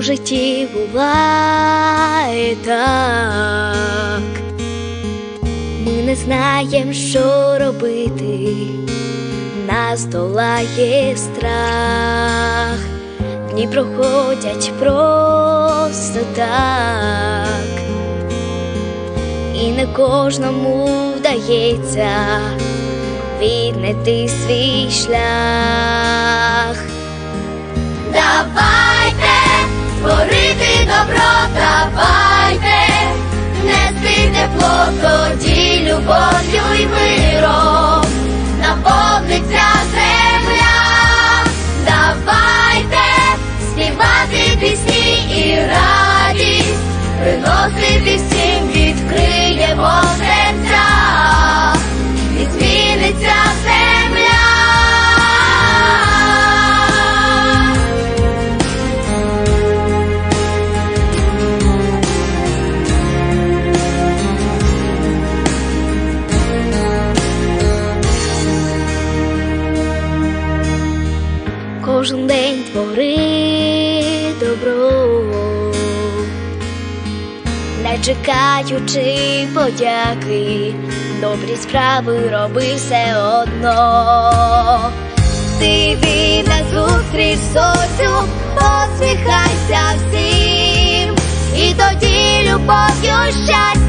У житті буває так, ми не знаємо, що робити, нас долає страх, дні проходять просто так, і не кожному вдається віднайти свій шлях. Кожен день твори добро, не чекаючи подяки, добрі справи роби все одно. Ти на зустріч сонцю, посміхайся всім, і тоді любов'ю наповниться